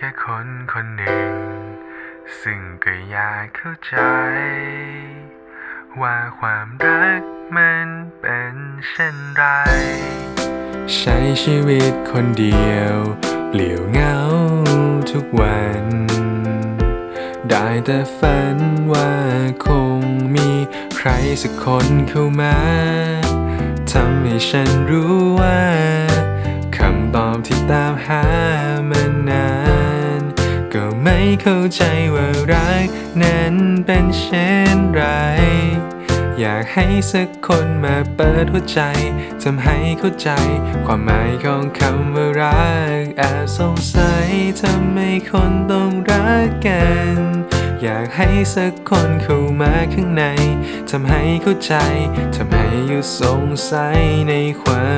แค่คนคนหนึ่ง ซึ่งก็อยากเข้าใจ ว่าความรักมันเป็นเช่นไร ใช้ชีวิตคนเดียวเปลี่ยวเหงาทุกวัน ได้แต่ฝันว่าคงมีใครสักคนเข้ามาทำให้ฉันรู้ว่า คำตอบที่ตามหามานาน ไม่เข้าใจว่ารักนั้นเป็นเช่นไร อยากให้สักคนมาเปิดหัวใจทำให้เข้าใจ ความหมายของคำว่ารักแอบสงสัยทำไมคนต้องรักกัน อยากให้สักคนเข้ามาข้างในทำให้เข้าใจทำให้หยุดสงสัยในความ